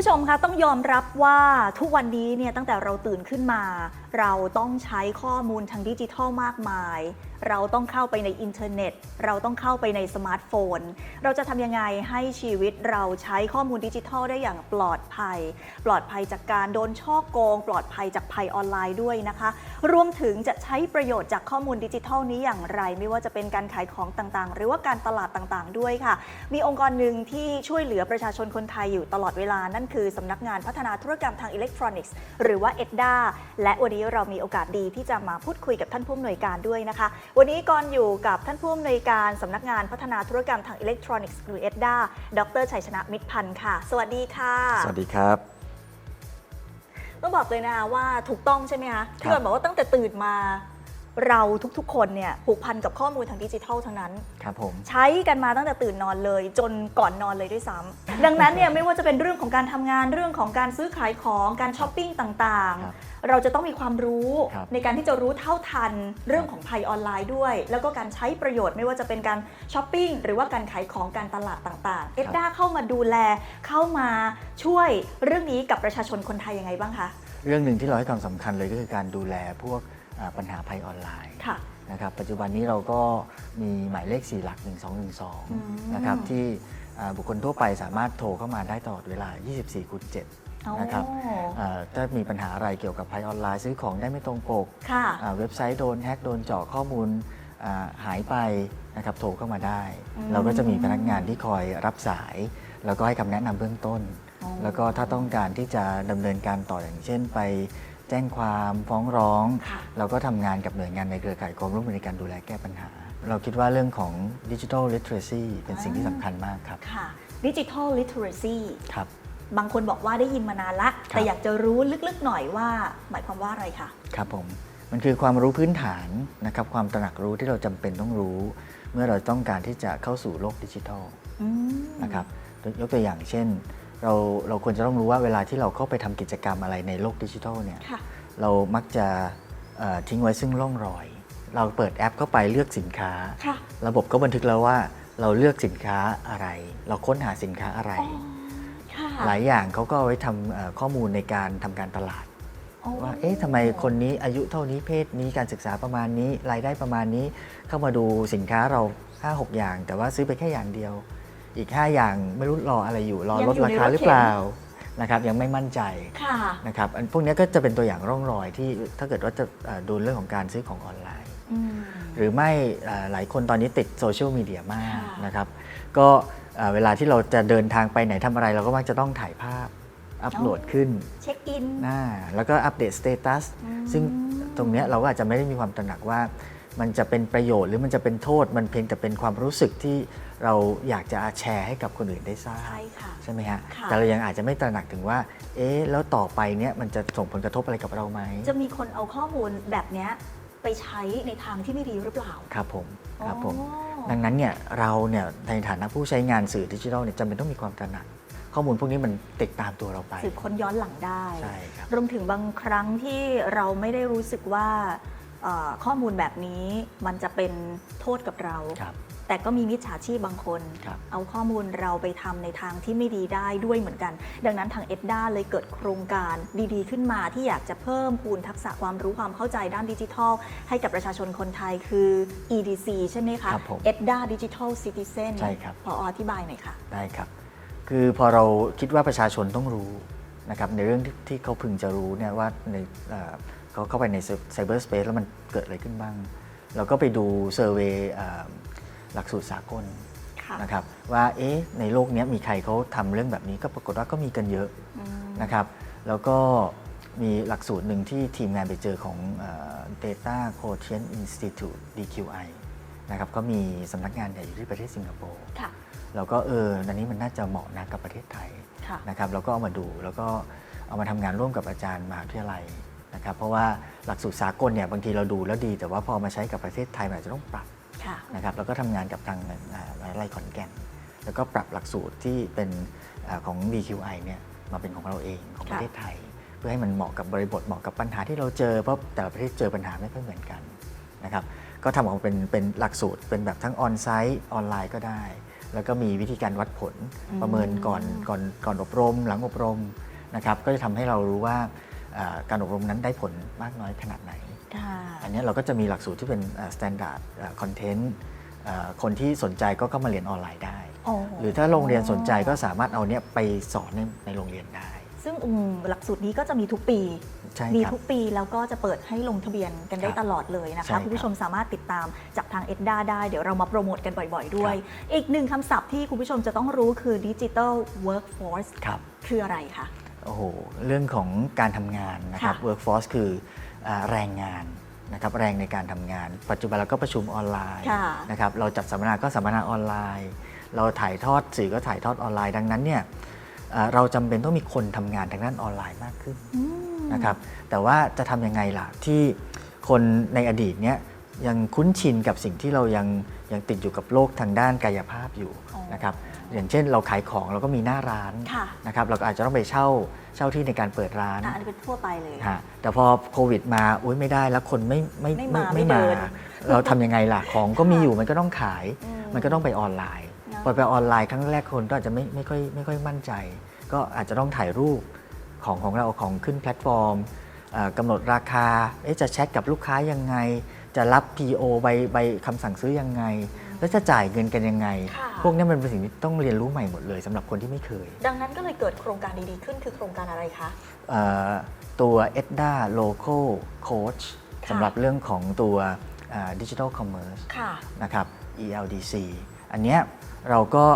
ผู้ชมคะต้องยอมรับว่าทุกวันนี้เนี่ยตั้งแต่เราตื่นขึ้นมา เราต้องใช้ข้อมูลทางดิจิทัลมากมาย เราต้องเข้าไปในอินเทอร์เน็ต เราต้องเข้าไปในสมาร์ทโฟน เราจะทำยังไงให้ชีวิตเราใช้ข้อมูลดิจิทัลได้อย่างปลอดภัย ปลอดภัยจากการโดนช่อโกง ปลอดภัยจากภัยออนไลน์ด้วยนะคะ รวมถึงจะใช้ประโยชน์จากข้อมูลดิจิทัลนี้อย่างไร ไม่ว่าจะเป็นการขายของต่างๆ หรือว่าการตลาดต่างๆ ด้วยค่ะ มีองค์กรหนึ่งที่ช่วยเหลือประชาชนคนไทยอยู่ตลอดเวลา นั่นคือสำนักงานพัฒนาธุรกรรมทางอิเล็กทรอนิกส์ หรือว่า EDDA และวันนี้เรามีโอกาสดีที่จะมาพูดคุยกับท่านผู้อำนวยการด้วยนะคะวันนี้ก่อนอยู่กับท่านผู้อำนวยการสำนักงานพัฒนาธุรกรรมทางอิเล็กทรอนิกส์หรือ EDDA ดรชัยชนะมิตรพันธ์ค่ะ สวัสดีค่ะ สวัสดีครับ ต้องบอกเลยนะคะว่าถูกต้องใช่ไหมคะที่ครับก่อนบอกว่าตั้งแต่ตื่นมา เราทุกๆ คนเนี่ยผูกพันกับข้อมูลทางดิจิทัลทั้งนั้น ครับผม ใช้กันมาตั้งแต่ตื่นนอนเลย จนก่อนนอนเลยด้วยซ้ำดังนั้นเนี่ยไม่ว่าจะเป็นเรื่องของการทำงานเรื่องของการซื้อขายของการช้อปปิ้งต่างครับๆ เราจะต้องมีความรู้ครับ ในการที่จะรู้เท่าทันเรื่องของภัยออนไลน์ด้วย แล้วก็การใช้ประโยชน์ไม่ว่าจะเป็นการช้อปปิ้งหรือว่าการขายของการตลาดต่างๆ เอ็ดด้าเข้ามาดูแลเข้ามาช่วยเรื่องนี้กับประชาชนคนไทยยังไงบ้างคะ เรื่องหนึ่งที่เราให้ความสำคัญเลยก็คือการดูแลพวกอ่า ปัญหาภัยออนไลน์ค่ะนะครับปัจจุบันนี้เราก็มีหมายเลข 4 หลักอืม1212 นะครับที่อ่าบุคคลทั่วไปสามารถโทรเข้ามาได้ตลอดเวลา 24คูณ7นะครับอ๋ออ่าถ้ามีปัญหาอะไรเกี่ยวกับภัยออนไลน์ซื้อของได้ไม่ตรงปกค่ะอ่าเว็บไซต์โดนแฮ็กโดนเจาะข้อมูลอ่าหายไปนะครับโทรเข้ามาได้อืมเราก็จะมีพนักงานที่คอยรับสาย แล้วก็ให้คำแนะนำเบื้องต้นอ๋อแล้วก็ถ้าต้องการที่จะดำเนินการต่ออย่างเช่นไป แจ้งความฟ้องร้องค่ะเราก็ทำงานกับหน่วยงานในเครือข่ายความร่วมมือในการดูแลแก้ปัญหา เราคิดว่าเรื่องของดิจิทัลลิเท r รซีเป็นสิ่งที่สำคัญมากครับค่ะดิจิทัลลิ t เ r รซีครับ บางคนบอกว่าได้ยินมานานละครับแต่อยากจะรู้ลึกๆหน่อยว่า หมายความว่าอะไรคะครับผม มันคือความรู้พื้นฐานนะครับความตระหนักรู้ที่เราจำเป็นต้องรู้ เมื่อเราต้องการที่จะเข้าสู่โลกดิจิทัลอืมนะครับยกตัวอย่างเช่น เราเราควรจะต้องรู้ว่าเวลาที่เราเข้าไปทำกิจกรรมอะไรในโลกดิจิทัลเนี่ยค่ะ เรามักจะเอ่อทิ้งไว้ซึ่งร่องรอย เราเปิดแอปเข้าไปเลือกสินค้า ค่ะ ระบบก็บันทึกแล้วว่าเราเลือกสินค้าอะไร เราค้นหาสินค้าอะไร อ๋อ ค่ะหลายอย่างเขาก็เอาไว้ทำเอ่อข้อมูลในการทำการตลาดอ๋อว่า เอ๊ะทำไมคนนี้อายุเท่านี้เพศนี้การศึกษาประมาณนี้ รายได้ประมาณนี้ เข้ามาดูสินค้าเรา 5 6 อย่าง แต่ว่าซื้อไปแค่อย่างเดียว อีก 5 อย่างไม่รู้รออะไรอยู่รอลดราคาหรือเปล่านะครับยังไม่มั่นใจค่ะนะครับอันพวกนี้ก็จะเป็นตัวอย่างร่องรอยที่ถ้าเกิดว่าจะเอ่อดูเรื่องของการซื้อของออนไลน์อืมหรือไม่เอ่อหลายคนตอนนี้ติดโซเชียลมีเดียมากค่ะนะครับก็เอ่อเวลาที่เราจะเดินทางไปไหนทำอะไร เราก็มักจะต้องถ่ายภาพอัปโหลดขึ้นเช็คอินหน้าแล้วก็อัปเดตสเตตัสอืมซึ่งตรงเนี้ยเราก็อาจจะไม่ได้มีความตระหนักว่า มันจะเป็นประโยชน์หรือมันจะเป็นโทษมันเพียงแต่เป็นความรู้สึกที่เราอยากจะแชร์ให้กับคนอื่นได้ทราบใช่ค่ะ ใช่ไหมฮะค่ะ แต่เรายังอาจจะไม่ตระหนักถึงว่า เอ๊ะแล้วต่อไปเนี้ยมันจะส่งผลกระทบอะไรกับเราไหมจะมีคนเอาข้อมูลแบบเนี้ยไปใช้ในทางที่ไม่ดีหรือเปล่าครับผมครับผม อ๋อ ดังนั้นเนี่ยเราเนี่ยในฐานะผู้ใช้งานสื่อดิจิทัลเนี่ยจำเป็นต้องมีความตระหนัก ข้อมูลพวกนี้มันติดตามตัวเราไป สืบค้นย้อนหลังได้ ใช่ครับ รวมถึงบางครั้งที่เราไม่ได้รู้สึกว่าเอ่อ ข้อมูลแบบนี้มันจะเป็นโทษกับเราครับแต่ก็มีมิจฉาชีพบางคนครับเอาข้อมูลเราไปทำในทางที่ไม่ดีได้ด้วยเหมือนกัน ดังนั้นทางเอ็ดด้าเลยเกิดโครงการดีๆ ขึ้นมาที่อยากจะเพิ่มพูนทักษะความรู้ความเข้าใจด้านดิจิทัล ให้กับประชาชนคนไทยคือ EDC ใช่ไหมคะครับผมเอ็ดด้าดิจิทัลซิติเซนใช่ครับพออธิบายหน่อยค่ะ ได้ครับ คือพอเราคิดว่าประชาชนต้องรู้นะครับในเรื่องที่ที่เขาพึงจะรู้เนี่ยว่าใน เอ่อเขาเข้าไปในไซเบอร์สเปซแล้วมันเกิดอะไรขึ้นบ้าง เราก็ไปดูเซอร์เวยหลักสูตรสากลค่ะนะครับว่าเอ๊ะในโลกเนี้ยมีใครเขาทำเรื่องแบบนี้ก็ปรากฏว่าก็มีกันเยอะอืมนะครับแล้วก็มีหลักสูตรหนึ่งที่ทีมงานไปเจอของเอ่อ Data Quotient Institute DQI นะครับก็มีสำนักงานใหญ่อยู่ที่ประเทศสิงคโปร์ค่ะเราก็เอออันนี้มันน่าจะเหมาะนะกับประเทศไทยค่ะนะครับเราก็เอามาดูแล้วก็เอามาทำงานร่วมกับอาจารย์มหาวิทยาลัย นะครับเพราะว่าหลักสูตรสากลเนี่ยบางทีเราดูแล้วดี แต่ว่าพอมาใช้กับประเทศไทยมันอาจจะต้องปรับค่ะนะครับแล้วก็ทำงานกับทางอ่าวิทยาลัยขอนแก่น แล้วก็ปรับหลักสูตรที่เป็นอาของ DQI เนี่ยมาเป็นของเราเองของประเทศไทย เพื่อให้มันเหมาะกับบริบทเหมาะกับปัญหาที่เราเจอเพราะแต่ละประเทศเจอปัญหาไม่ค่อยเหมือนกันนะครับก็ทำออกมาเป็นเป็นหลักสูตรเป็นแบบทั้งออนไซต์ออนไลน์ก็ได้ แล้วก็มีวิธีการวัดผลอืมประเมินก่อนก่อนก่อนอบรม หลังอบรมนะครับก็จะทำให้เรารู้ว่าอ่า การอบรมนั้นได้ผลมากน้อยขนาดไหนค่ะอันนี้เราก็จะมีหลักสูตรที่เป็นสแตนดาร์ดคอนเทนต์คนที่สนใจก็เข้ามาเรียนออนไลน์ได้อ๋อหรือถ้าโรงเรียนสนใจก็สามารถเอาเนี้ยไปสอนในในโรงเรียนได้ ซึ่งอืมหลักสูตรนี้ก็จะมีทุกปีใช่มีครับทุกปีแล้วก็จะเปิดให้ลงทะเบียนกันได้ครับตลอดเลยนะใช่ครัคะบคุณผู้ชมสามารถติดตามจากทางเอ็ดด้าได้ เดี๋ยวเรามาโปรโมทกันบ่อยๆด้วย อีกหนึ่งคำศัพท์ที่คุณผู้ชมจะต้องรู้คือดิจิ t a ลเวิร์กโฟร์สครับคืออะไรคะ โอ้โหเรื่องของการทำงานนะครับ ค่ะ workforce คืออาแรงงานนะครับแรงในการทำงาน ปัจจุบันเราก็ประชุมออนไลน์ค่ะนะครับเราจัดสัมมนาก็สัมมนาออนไลน์ เราถ่ายทอดสื่อก็ถ่ายทอดออนไลน์ดังนั้นเนี่ยอ่าเราจำเป็นต้องมีคนทำงานทางด้านออนไลน์มากขึ้น อืม นะครับแต่ว่าจะทำยังไงล่ะที่คนในอดีตเนี่ย ยังคุ้นชินกับสิ่งที่เรายังยังติดอยู่กับโลกทางด้านกายภาพอยู่อ๋อนะครับอย่างเช่นเราขายของเราก็มีหน้าร้านค่ะนะครับเราก็อาจจะต้องไปเช่าเช่าที่ในการเปิดร้านอะอันนี้เป็นทั่วไปเลยฮะแต่พอโควิดมาอุ้ยไม่ได้แล้วคนไม่ไม่ไม่มาไม่เดินเราทำยังไงล่ะของก็มีอยู่มันก็ต้องขายอืมมันก็ต้องไปออนไลน์เนอะพอไปออนไลน์ครั้งแรกคนก็อาจจะไม่ไม่ค่อยไม่ค่อยมั่นใจ ก็อาจจะต้องถ่ายรูปของของเราของขึ้นแพลตฟอร์มเอ่อกำหนดราคาเอ๊ะจะแชทกับลูกค้ายังไง จะรับ PO ใบใบคำสั่งซื้อยังไง แล้วจะจ่ายเงินกันยังไง ค่ะ พวกนี้มันเป็นสิ่งที่ต้องเรียนรู้ใหม่หมดเลยสำหรับคนที่ไม่เคยดังนั้นก็เลยเกิดโครงการดีๆขึ้นคือโครงการอะไรคะ เอ่อตัว EDDA Local Coach ค่ะ สำหรับเรื่องของตัวดิจิทัลคอมเมอร์ส ค่ะ นะครับ ELDC อันเนี้ยเราก็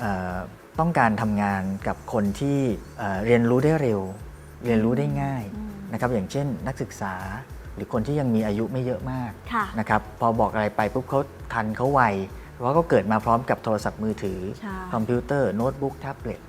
เอ่อต้องการทำงานกับคนที่เอ่อเรียนรู้ได้เร็ว เรียนรู้ได้ง่ายอืม นะครับอย่างเช่นนักศึกษา หรือคนที่ยังมีอายุไม่เยอะมากค่ะ นะครับพอบอกอะไรไปปุ๊บเขาทันเขาไวเพราะเขาเกิดมาพร้อมกับโทรศัพท์มือถือ ใช่ คอมพิวเตอร์โน้ตบุ๊กแท็บเล็ต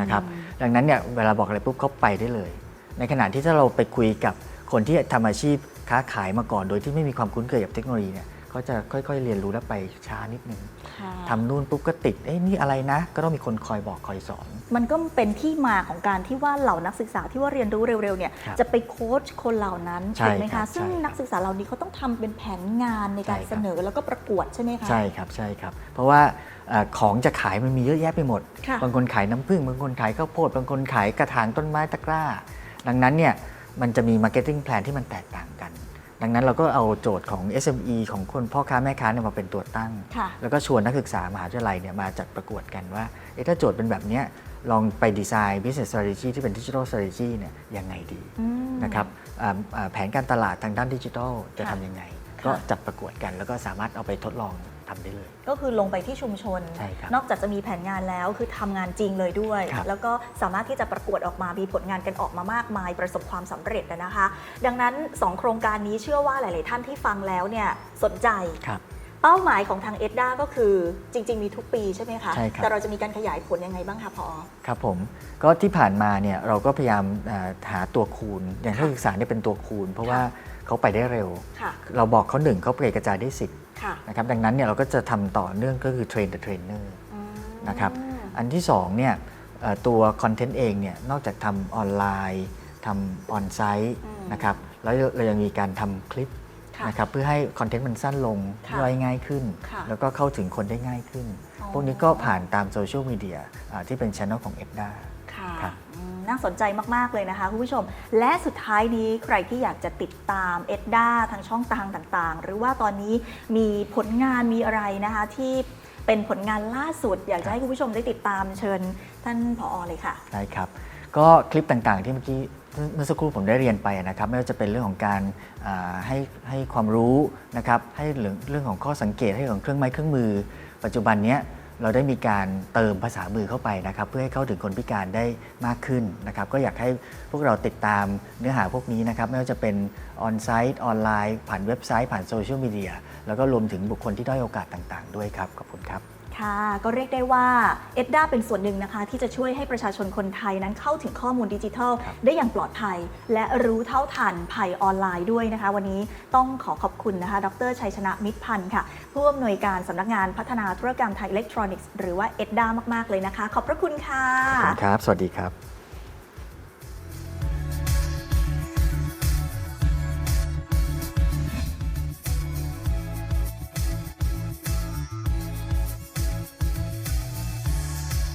นะครับอืม ดังนั้นเนี่ยเวลาบอกอะไรปุ๊บเขาไปได้เลย ในขณะที่ถ้าเราไปคุยกับคนที่ทำอาชีพค้าขายมาก่อน โดยที่ไม่มีความคุ้นเคยกับเทคโนโลยีเนี่ย เขาจะค่อยๆ เรียนรู้และไปช้านิดนึงค่ะทำนู่นปุ๊บก็ติดเอ้ยนี่อะไรนะ ก็ต้องมีคนคอยบอกคอยสอน มันก็เป็นที่มาของการที่ว่าเหล่านักศึกษาที่ว่าเรียนรู้เร็วๆเนี่ยครับจะไปโค้ชคนเหล่านั้นใช่ถูกไหมครัคะบซึ่งใช่ครับนักศึกษาเหล่านี้เขาต้องทำเป็นแผนงานในการใช่ครับเสนอแล้วก็ประกวดใช่ไหมคะใช่ครับใช่ครับ เพราะว่าเอ่อของจะขายมันมีเยอะแยะไปหมดค่ะบางคนขายน้ำผึ้งบางคนขายข้าวโพดบางคนขายกระถางต้นไม้ตะกร้า ดังนั้นเนี่ยมันจะมีมาร์เก็ตติ้งแพลนที่มันแตกต่างกัน ดังนั้นเราก็เอาโจทย์ของ SME ของคนพ่อค้าแม่ค้าเนี่ยมาเป็นตัวตั้ง ค่ะ แล้วก็ชวนนักศึกษามหาวิทยาลัยเนี่ยมาจัดประกวดกันว่าเอ๊ะถ้าโจทย์เป็นแบบเนี้ยลองไปดีไซน์ business strategy ที่เป็น digital strategy เนี่ยยังไงดีอืม นะครับอ่าอ่าแผนการตลาดทางด้านดิจิทัลจะค่ะทำยังไงค่ะก็จัดประกวดกัน แล้วก็สามารถเอาไปทดลอง ทำได้เลย ก็คือลงไปที่ชุมชนใช่ครับนอกจากจะมีแผนงานแล้วคือทำงานจริงเลยด้วยครับแล้วก็สามารถที่จะประกวดออกมามีผลงานกันออกมามากมาย ประสบความสำเร็จนะคะ ดังนั้น 2 โครงการนี้เชื่อว่าหลาย ๆ ท่านที่ฟังแล้วเนี่ยสนใจครับเป้าหมายของทางเอ็ดด้าก็คือจริง ๆ มีทุกปีใช่ไหมคะใช่ครับแต่เราจะมีการขยายผลยังไงบ้างคะพอครับผม ก็ที่ผ่านมาเนี่ยเราก็พยายามอ่าหาตัวคูณ อย่างนักศึกษาเนี่ยเป็นตัวคูณ เพราะว่าเขาไปได้เร็วค่ะเราบอกเขาหนึ่งเขาไปกระจายได้สิบค่ะ นะครับดังนั้นเนี่ยเราก็จะทำต่อเนื่องก็คือเทรน the trainer อืมนะครับอันที่สองเนี่ยเอ่อตัวคอนเทนต์เองเนี่ยนอกจากทำออนไลน์ทำออนไซต์อืมนะครับแล้วเรายังมีการทำคลิปค่ะนะครับเพื่อให้คอนเทนต์มันสั้นลงค่ะย่อยง่ายขึ้นค่ะแล้วก็เข้าถึงคนได้ง่ายขึ้นอ๋อพวกนี้ก็ผ่านตามโซเชียลมีเดียอ่าที่เป็นช anel ของ e d d a ค่ะครับอืม น่าสนใจมาก ๆ เลยนะคะคุณผู้ชม และสุดท้ายนี้ใครที่อยากจะติดตามเอ็ดด้าทางช่องทางต่างๆ หรือว่าตอนนี้มีผลงานมีอะไรนะคะที่เป็นผลงานล่าสุด อยากจะให้คุณผู้ชมได้ติดตามเชิญท่านผอเลยค่ะ ได้ครับ ก็คลิปต่างๆที่เมื่อกี้เมื่อสักครู่ผมได้เรียนไปนะครับ ไม่ว่าจะเป็นเรื่องของการให้ให้ความรู้นะครับให้เรื่องของข้อสังเกตให้เรื่องของเครื่องไม้เครื่องมือ ปัจจุบันเนี้ย เราได้มีการเติมภาษามือเข้าไปนะครับ เพื่อให้เข้าถึงคนพิการได้มากขึ้นนะครับ ก็อยากให้พวกเราติดตามเนื้อหาพวกนี้นะครับ ไม่ว่าจะเป็นออนไซต์ออนไลน์ ผ่านเว็บไซต์ผ่านโซเชียลมีเดียแล้วก็รวมถึงบุคคลที่ด้อยโอกาสต่าง ๆ ด้วยครับ ขอบคุณครับ ค่ะก็เรียกได้ว่าเอ็ดด้าเป็นส่วนหนึ่งนะคะ ที่จะช่วยให้ประชาชนคนไทยนั้นเข้าถึงข้อมูลดิจิทัลครับได้อย่างปลอดภัย และรู้เท่าทันภัยออนไลน์ด้วยนะคะ วันนี้ต้องขอขอบคุณนะคะ ดรชัยชนะมิตรพันธ์ค่ะ ผู้อำนวยการสำนักงานพัฒนาธุรกรรมทางอิเล็กทรอนิกส์หรือว่าเอ็ดด้ามาก ๆ เลยนะคะ ขอบพระคุณค่ะขอบคุณครับ สวัสดีครับ